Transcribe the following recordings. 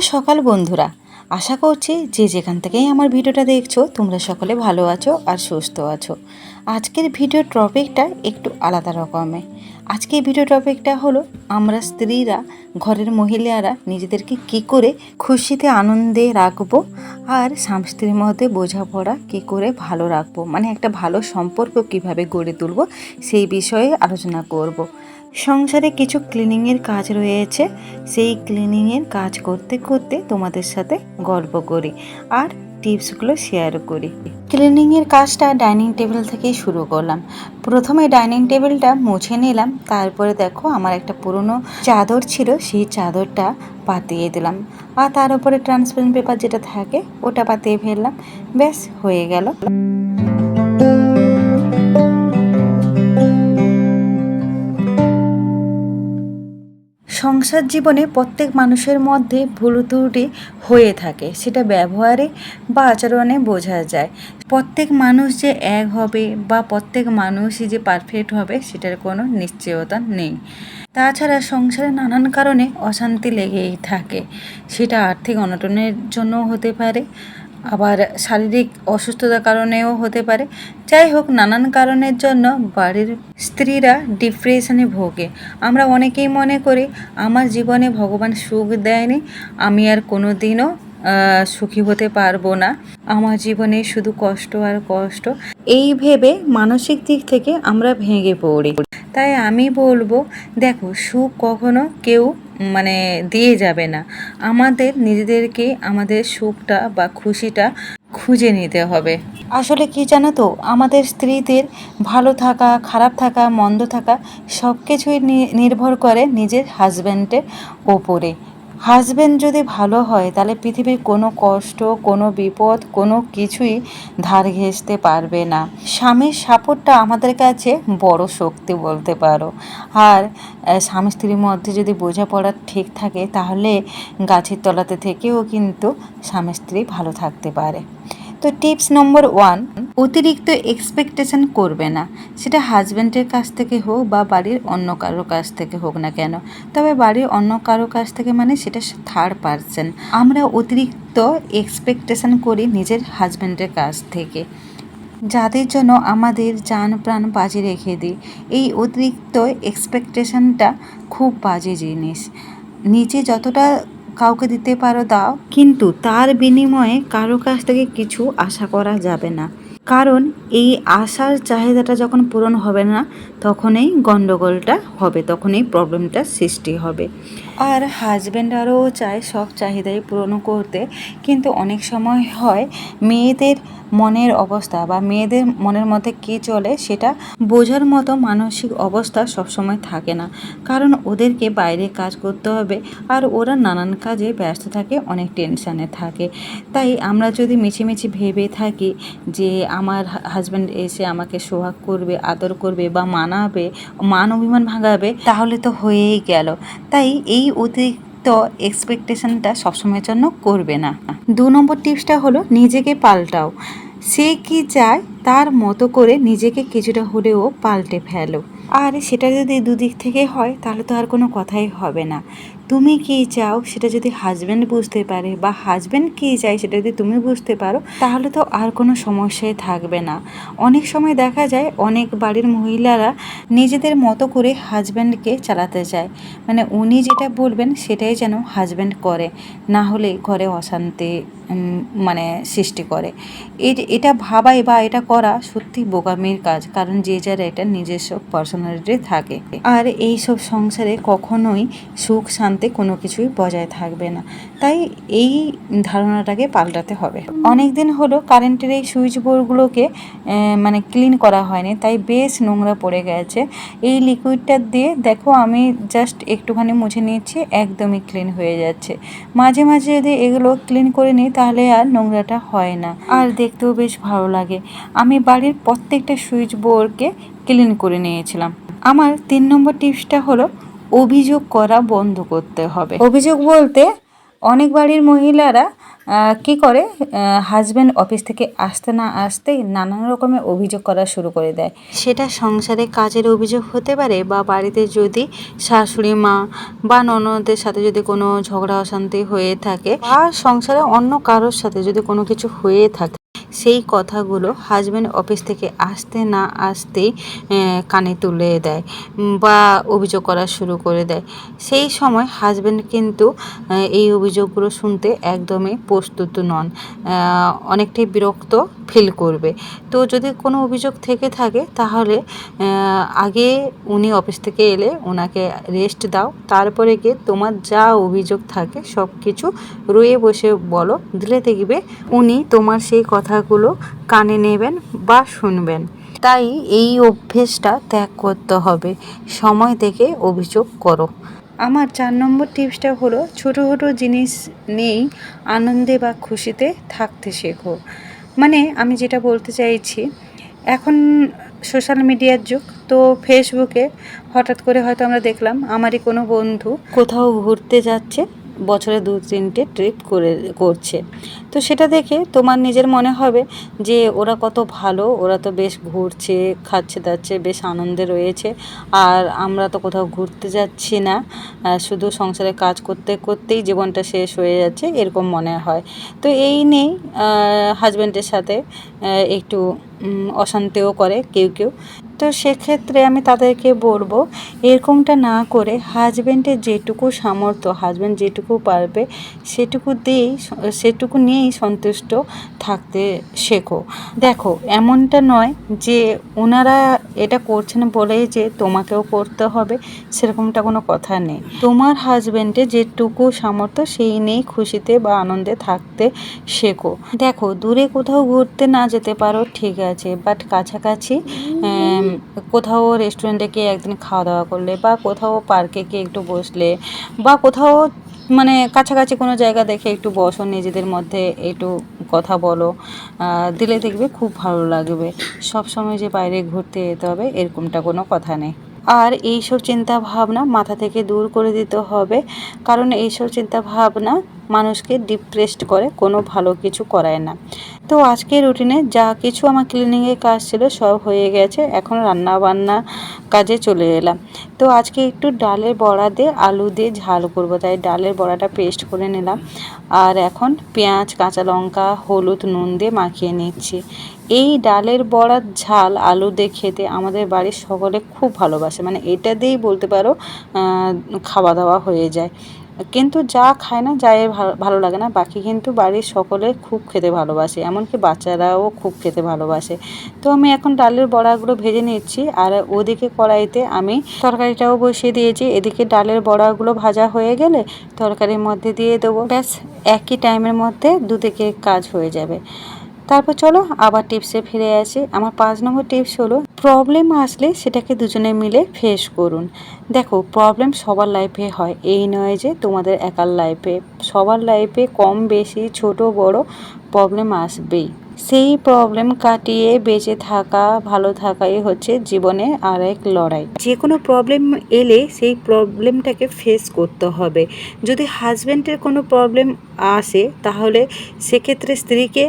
সকাল, বন্ধুরা। আশা করছি যে যেখান থেকেই আমার ভিডিওটা দেখছ, তোমরা সকলে ভালো আছো আর সুস্থ আছো। আজকের ভিডিও টপিকটা একটু আলাদা রকমের আজকের ভিডিও টপিকটা হলো, আমরা স্ত্রীরা, ঘরের মহিলারা নিজেদেরকে কি করে খুশিতে আনন্দে রাখব আর স্বামী মধ্যে বোঝাপড়া কি করে ভালো রাখব মানে একটা ভালো সম্পর্ক কীভাবে গড়ে তুলবো সেই বিষয়ে আলোচনা করব। সংসারে কিছু ক্লিনিংয়ের কাজ রয়েছে। সেই ক্লিনিংয়ের কাজ করতে করতে তোমাদের সাথে গল্প করি আর টিপসগুলো শেয়ার করি। ক্লিনিংয়ের কাজটা ডাইনিং টেবিল থেকেই শুরু করলাম। প্রথমে ডাইনিং টেবিলটা মুছে নিলাম। তারপরে দেখো আমার একটা পুরনো চাদর ছিল, সেই চাদরটা পাতিয়ে দিলাম। আর তার উপরে ট্রান্সপারেন্ট পেপার যেটা থাকে, ওটা পাতিয়ে ফেললাম। ব্যাস, হয়ে গেল। সংসার জীবনে প্রত্যেক মানুষের মধ্যে ভুল ত্রুটি হয়ে থাকে, সেটা ব্যবহারে বা আচরণে বোঝা যায়। প্রত্যেক মানুষ যে এক হবে বা প্রত্যেক মানুষই যে পারফেক্ট হবে, সেটার কোনো নিশ্চয়তা নেই। তাছাড়া সংসারে নানান কারণে অশান্তি লেগেই থাকে, সেটা আর্থিক অনটনের জন্য হতে পারে আবার শারীরিক অসুস্থতার কারণেও হতে পারে। যাই হোক, নানান কারণের জন্য বাড়ির স্ত্রীরা ডিপ্রেশনে ভোগে। আমরা অনেকেই মনে করি, আমার জীবনে ভগবান সুখ দেয়নি, আমি আর কোনো দিনও সুখী হতে পারব না। আমার জীবনে শুধু কষ্ট আর কষ্ট। এই ভেবে মানসিক দিক থেকে আমরা ভেঙে পড়ি। তাই আমি বলব, দেখো, সুখ কখনো কেউ মানে দিয়ে যাবে না। আমাদের নিজেদেরকে আমাদের সুখটা বা খুশিটা খুঁজে নিতে হবে। আসলে কি জানো তো? আমাদের স্ত্রীদের ভালো থাকা, খারাপ থাকা, মন্দ থাকা সব কিছুই নির্ভর করে নিজের হাজব্যান্ডের ওপরে। হাজব্যান্ড যদি ভালো হয়, তাহলে পৃথিবীর কোনো কষ্ট, কোনো বিপদ, কোনো কিছুই ধার ঘেঁষতে পারবে না। স্বামীর সাপোর্টটা আমাদের কাছে বড় শক্তি বলতে পারো। আর স্বামী স্ত্রীর মধ্যে যদি বোঝাপড়া ঠিক থাকে, তাহলে গাছের তলাতে থেকেও কিন্তু স্বামী স্ত্রী ভালো থাকতে পারে। তো টিপস নম্বর ওয়ান, অতিরিক্ত এক্সপেকটেশন করবে না। সেটা হাজব্যান্ডের কাছ থেকে হোক বা বাড়ির অন্য কারোর কাছ থেকে হোক না কেন। তবে বাড়ির অন্য কারোর কাছ থেকে মানে সেটা থার্ড পার্সন আমরা অতিরিক্ত এক্সপেকটেশন করি নিজের হাজব্যান্ডের কাছ থেকে। যাদের জন্য আমাদের যান প্রাণ বাজে রেখে দিই। এই অতিরিক্ত এক্সপেকটেশনটা খুব বাজে জিনিস। নিচে যতটা কাউকে দিতে পারো দাও, কিন্তু তার বিনিময়ে কারও কাছ থেকে কিছু আশা করা যাবে না। কারণ এই আশার চাহিদাটা যখন পূরণ হবে না, তখনই গণ্ডগোলটা হবে, তখনই প্রবলেমটা সৃষ্টি হবে। আর হাজব্যান্ড আরও চায় সব চাহিদাই পূরণ করতে, কিন্তু অনেক সময় হয় মেয়েদের মনের অবস্থা বা মেয়েদের মনের মধ্যে কী চলে সেটা বোঝার মতো মানসিক অবস্থা সবসময় থাকে না। কারণ ওদেরকে বাইরে কাজ করতে হবে আর ওরা নানান কাজে ব্যস্ত থাকে, অনেক টেনশানে থাকে। তাই আমরা যদি মিছিমিছি ভেবে থাকি যে আমার হাজব্যান্ড এসে আমাকে সোহাগ করবে, আদর করবে বা মানাবে, মান অভিমান ভাঙাবে, তাহলে তো হয়েই গেল। তাই এই অতিরিক্ত এক্সপেকটেশনটা সবসময়ের জন্য করবে না। দু নম্বর টিপসটা হলো, নিজেকে পাল্টাও। সে কি চায়, তার মতো করে নিজেকে কিছুটা হলেও পাল্টে ফেলো। আর সেটা যদি দুদিক থেকে হয়, তাহলে তো আর কোনো কথাই হবে না। তুমি কী চাও সেটা যদি হাজব্যান্ড বুঝতে পারে বা হাজব্যান্ড কী চায় সেটা যদি তুমি বুঝতে পারো, তাহলে তো আর কোনো সমস্যাই থাকবে না। অনেক সময় দেখা যায় অনেক বাড়ির মহিলারা নিজেদের মতো করে হাজব্যান্ডকে চালাতে চায়। মানে উনি যেটা বলবেন সেটাই যেন হাজব্যান্ড করে, না হলে ঘরে অশান্তি মানে সৃষ্টি করে। এটা ভাবাই বা এটা করা সত্যি বোকামির কাজ, কারণ যে যার একটা নিজস্ব পার্সোনালিটি থাকে। আর এই সব সংসারে কখনোই সুখ শান্তি কোনো কিছুই বজায় থাকবে না। তাই এই ধারণাটাকে পাল্টাতে হবে। অনেক দিন হলো কারেন্টের এই সুইচ বোর্ডগুলোকে মানে ক্লিন করা হয়নি, তাই বেশ নোংরা পড়ে গেছে। এই লিকুইডটা দিয়ে দেখো আমি জাস্ট একটুখানি মুছে নিয়েছি, একদমই ক্লিন হয়ে যাচ্ছে। মাঝে মাঝে যদি এগুলো ক্লিন করে নিই তাহলে আর নোংরাটা হয় না। আর দেখতেও বেশ ভালো লাগে। আমি বাড়ির প্রত্যেকটা সুইচ বোর্ডকে ক্লিন করে নিয়েছিলাম। আমার তিন নম্বর টিপসটা হলো অভিযোগ করা বন্ধ করতে হবে। অভিযোগ বলতে অনেক বাড়ির মহিলারা কি করে হাজব্যান্ড অফিস থেকে আসতে না আসতেই নানান রকমের অভিযোগ করা শুরু করে দেয়। সেটা সংসারে কাজের অভিযোগ হতে পারে বা বাড়িতে যদি শাশুড়ি মা বা ননদের সাথে যদি কোনো ঝগড়া অশান্তি হয়ে থাকে বা সংসারে অন্য কারোর সাথে যদি কোনো কিছু হয়ে থাকে সেই কথাগুলো হাজব্যান্ড অফিস থেকে আসতে না আসতেই কানে তুলে দেয় বা অভিযোগ করা শুরু করে দেয়। সেই সময় হাজব্যান্ড কিন্তু এই অভিযোগগুলো শুনতে একদমই প্রস্তুত নন। অনেকটাই বিরক্ত ফিল করবে। তো যদি কোনো অভিযোগ থেকে থাকে, তাহলে আগে উনি অফিস থেকে এলে ওনাকে রেস্ট দাও, তারপরে গিয়ে তোমার যা অভিযোগ থাকে সব কিছু রয়ে বসে বলো, দিলে দেখবে উনি তোমার সেই কথাগুলো কানে নেবেন বা শুনবেন। তাই এই অভ্যেসটা ত্যাগ করতে হবে। সময় থেকে অভিযোগ করো। আমার চার নম্বর টিপসটা হলো, ছোটো ছোটো জিনিস নেই আনন্দে বা খুশিতে থাকতে শেখো। মানে আমি যেটা বলতে চাইছি, এখন সোশ্যাল মিডিয়ার যুগ, তো ফেসবুকে হঠাৎ করে হয়তো আমরা দেখলাম, আমারই কোনো বন্ধু কোথাও ঘুরতে যাচ্ছে, বছরে দু তিনটে ট্রিপ করে, করছে। তো সেটা দেখে তোমার নিজের মনে হবে যে ওরা কত ভালো, ওরা তো বেশ ঘুরছে, খাচ্ছে দাচ্ছে, বেশ আনন্দে রয়েছে। আর আমরা তো কোথাও ঘুরতে যাচ্ছি না শুধু সংসারে কাজ করতে করতেই জীবনটা শেষ হয়ে যাচ্ছে, এরকম মনে হয়। তো এই নেই হাজব্যান্ডের সাথে একটু অশান্তিও করে কেউ কেউ। তো সেক্ষেত্রে আমি তাদেরকে বলব, এরকমটা না করে হাজব্যান্ডের যেটুকু সামর্থ্য হাজব্যান্ড যেটুকু পারবে, সেটুকু দিয়েই সেটুকু নিয়েই সন্তুষ্ট থাকতে শেখো। দেখো, এমনটা নয় যে ওনারা এটা করছেন বলেই যে তোমাকেও করতে হবে, সেরকমটা কোনো কথা নেই। তোমার হাজব্যান্ডের যেটুকু সামর্থ্য, সেই নিয়েই খুশিতে বা আনন্দে থাকতে শেখো। দেখো, দূরে কোথাও ঘুরতে না যেতে পারো, ঠিক আছে বাট কাছাকাছি কোথাও রেস্টুরেন্টে গিয়ে একদিন খাওয়া দাওয়া করলে বা কোথাও পার্কে গিয়ে একটু বসলে বা কোথাও মানে কাছাকাছি কোনো জায়গা দেখে একটু বসো, নিজেদের মধ্যে একটু কথা বলো দিলে দেখবে খুব ভালো লাগবে। সব সময় যে বাইরে ঘুরতে যেতে হবে, এরকমটা কোনো কথা নেই। আর এইসব চিন্তা ভাবনা মাথা থেকে দূর করে দিতে হবে, কারণ এইসব চিন্তা ভাবনা মানুষকে ডিপ্রেসড করে, কোনো ভালো কিছু করায় না। তো আজকে রুটিনে যা কিছু আমার ক্লিনিংয়ের কাজ ছিল সব হয়ে গেছে, এখন রান্না বান্না কাজে চলে এলাম। তো আজকে একটু ডালের বড়া দিয়ে আলু দিয়ে ঝাল করব, তাই ডালের বড়াটা পেস্ট করে নিলাম। আর এখন পেঁয়াজ, কাঁচা লঙ্কা, হলুদ, নুন দিয়ে মাখিয়ে নিচ্ছি। এই ডালের বড়ার ঝাল, আলু দিয়ে খেতে আমাদের বাড়ির সকলে খুব ভালোবাসে। মানে এটা দিয়েই বলতে পারো খাওয়া দাওয়া হয়ে যায়। কিন্তু যা খায় না, যাই ভালো লাগে না। বাকি কিন্তু বাড়ির সকলে খুব খেতে ভালোবাসে। এমনকি বাচ্চারাও খুব খেতে ভালোবাসে। তো আমি এখন ডালের বড়াগুলো ভেজে নিচ্ছি। আর ওদিকে কড়াইতে আমি তরকারিটাও বসিয়ে দিয়েছি। এদিকে ডালের বড়াগুলো ভাজা হয়ে গেলে তরকারির মধ্যে দিয়ে দেবো। ব্যাস, একই টাইমের মধ্যে দুদিকে কাজ হয়ে যাবে। তারপর চলো আবার টিপসে ফিরে আসি। আমার পাঁচ নম্বর টিপস হলো প্রবলেম আসলে সেটাকে দুজনে মিলে ফেস করুন। দেখো প্রবলেম সবার লাইফে হয়। এই নয় যে তোমাদের একার লাইফে সবার লাইফে কম বেশি ছোট বড় প্রবলেম আসবেই। সেই প্রবলেম কাটিয়ে বেঁচে থাকা, ভালো থাকাই হচ্ছে জীবনে আর এক লড়াই। যে কোনো প্রবলেম এলে সেই প্রবলেমটাকে ফেস করতে হবে। যদি হাজব্যান্ডের কোনো প্রবলেম আসে, তাহলে সেক্ষেত্রে স্ত্রীকে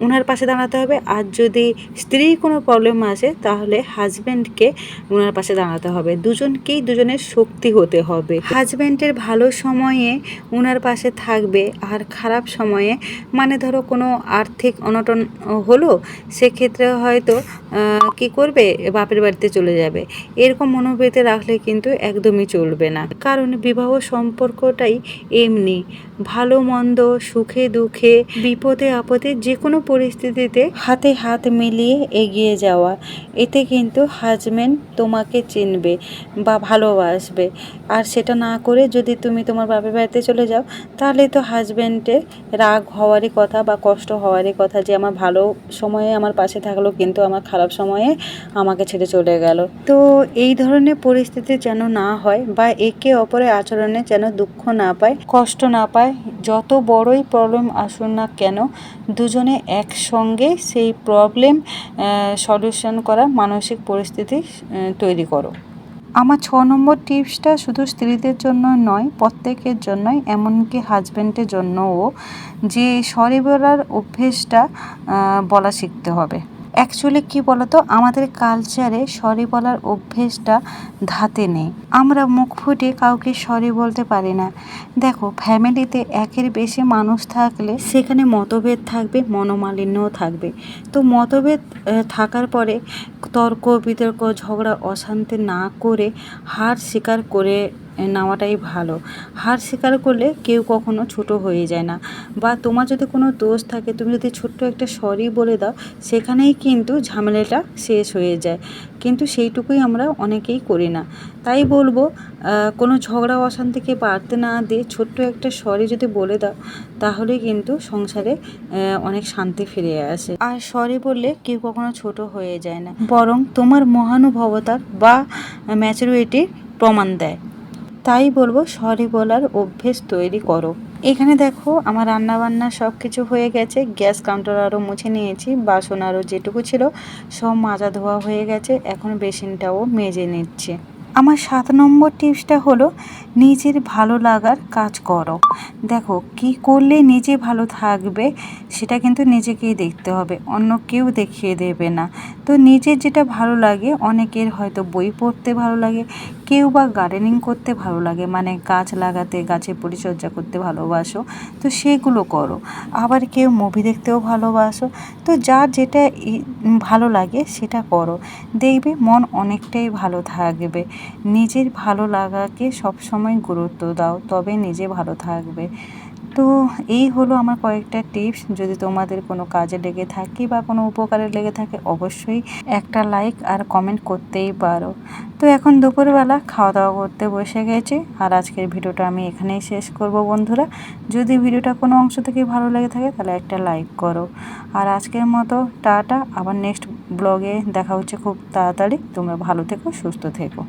ওনার পাশে দাঁড়াতে হবে। আর যদি স্ত্রীর কোনো প্রবলেম আসে, তাহলে হাজব্যান্ডকে ওনার পাশে দাঁড়াতে হবে। দুজনকেই দুজনের শক্তি হতে হবে। হাজব্যান্ডের ভালো সময়ে ওনার পাশে থাকবে, আর খারাপ সময়ে মানে ধরো কোনো আর্থিক অনটন হলো, সেক্ষেত্রে হয়তো কি করবে? বাপের বাড়িতে চলে যাবে। এরকম মনোবৃত্তি রাখলে কিন্তু একদমই চলবে না। কারণ বিবাহ সম্পর্কটাই এমনি। ভালো, মন্দ, সুখে, দুঃখে, বিপদে, আপদে যে কোনো পরিস্থিতিতে হাতে হাত মিলিয়ে এগিয়ে যাওয়া, এতে কিন্তু হাজব্যান্ড তোমাকে চিনবে বা ভালোবাসবে। আর সেটা না করে যদি তুমি তোমার বাপের বাড়িতে চলে যাও, তাহলে তো হাজব্যান্ডে রাগ হওয়ারই কথা বা কষ্ট হওয়ারই কথা যে আমার ভালো সময়ে আমার পাশে থাকল, কিন্তু আমার খারাপ সময়ে আমাকে ছেড়ে চলে গেল। তো এই ধরনের পরিস্থিতি যেন না হয় বা একে অপরের আচরণে যেন দুঃখ না পায়, কষ্ট না পায় যত বড়ই প্রবলেম আসুন না কেন, দুজনে একসঙ্গে সেই প্রবলেম সলিউশন করা মানসিক পরিস্থিতি তৈরি করো। আমার ছ নম্বর টিপসটা শুধু স্ত্রীদের জন্য নয়, প্রত্যেকের জন্যই, এমনকি হাজব্যান্ডের জন্যও। যে সরি বলার অভ্যেসটা বলা শিখতে হবে। অ্যাকচুয়ালি কি বলতো? আমাদের কালচারে সরি বলার অভ্যেসটা ধাতে নেই। আমরা মুখ ফুটে কাউকে সরি বলতে পারি না। দেখো ফ্যামিলিতে একের বেশি মানুষ থাকলে সেখানে মতভেদ থাকবে, মনোমালিন্যও থাকবে। তো মতভেদ থাকার পরে তর্ক বিতর্ক ঝগড়া, অশান্তি না করে হার স্বীকার করে নেওয়াটাই ভালো। হার স্বীকার করলে কেউ কখনো ছোট হয়ে যায় না। বা তোমার যদি কোনো দোষ থাকে, তুমি যদি ছোট্ট একটা সরি বলে দাও, সেখানেই কিন্তু ঝামেলাটা শেষ হয়ে যায়। কিন্তু সেইটুকুই আমরা অনেকেই করি না। তাই বলব কোনো ঝগড়া, অশান্তিকে বাড়তে না দিয়ে ছোট্ট একটা সরি যদি বলে দাও, তাহলে কিন্তু সংসারে অনেক শান্তি ফিরে আসে। আর সরি বললে কেউ কখনো ছোট হয়ে যায় না। বরং তোমার মহানুভবতার বা ম্যাচুরিটির প্রমাণ দেয়। তাই বলব সরি বলার অভ্যেস তৈরি করো। এখানে দেখো আমার রান্না বান্না সব কিছু হয়ে গেছে, গ্যাস কাউন্টার আরও মুছে নিয়েছি, বাসন আরও যেটুকু ছিল সব মাজা ধোয়া হয়ে গেছে, এখন বেসিনটাও মেজে নিচ্ছে। আমার সাত নম্বর টিপসটা হলো নিজের ভালো লাগার কাজ করো। দেখো, কি করলে নিজে ভালো থাকবে সেটা কিন্তু নিজেকেই দেখতে হবে, অন্য কেউ দেখিয়ে দেবে না। তো নিজের যেটা ভালো লাগে, অনেকের হয়তো বই পড়তে ভালো লাগে, কেউ বা গার্ডেনিং করতে ভালো লাগে মানে গাছ লাগাতে, গাছের পরিচর্যা করতে ভালোবাসো, তো সেগুলো করো। আবার কেউ মুভি দেখতেও ভালোবাসো, তো যার যেটা ভালো লাগে সেটা করো। দেখবে মন অনেকটাই ভালো থাকবে। নিজের ভালো লাগাকে সবসময় গুরুত্ব দাও, তবে নিজে ভালো থাকবে। তো এই হলো আমার কয়েকটা টিপস। যদি তোমাদের কোনো কাজে লেগে থাকে বা কোনো উপকারে লেগে থাকে, অবশ্যই একটা লাইক আর কমেন্ট করতেই পারো। তো এখন দুপুরবেলা খাওয়া দাওয়া করতে বসে গেছি আর আজকের ভিডিওটা আমি এখানেই শেষ করব বন্ধুরা। যদি ভিডিওটা কোনো অংশ থেকে ভালো লেগে থাকে, তাহলে একটা লাইক করো। আর আজকের মতো টাটা। আবার নেক্সট ব্লগে দেখা হচ্ছে খুব তাড়াতাড়ি। তোমরা ভালো থেকো, সুস্থ থেকো।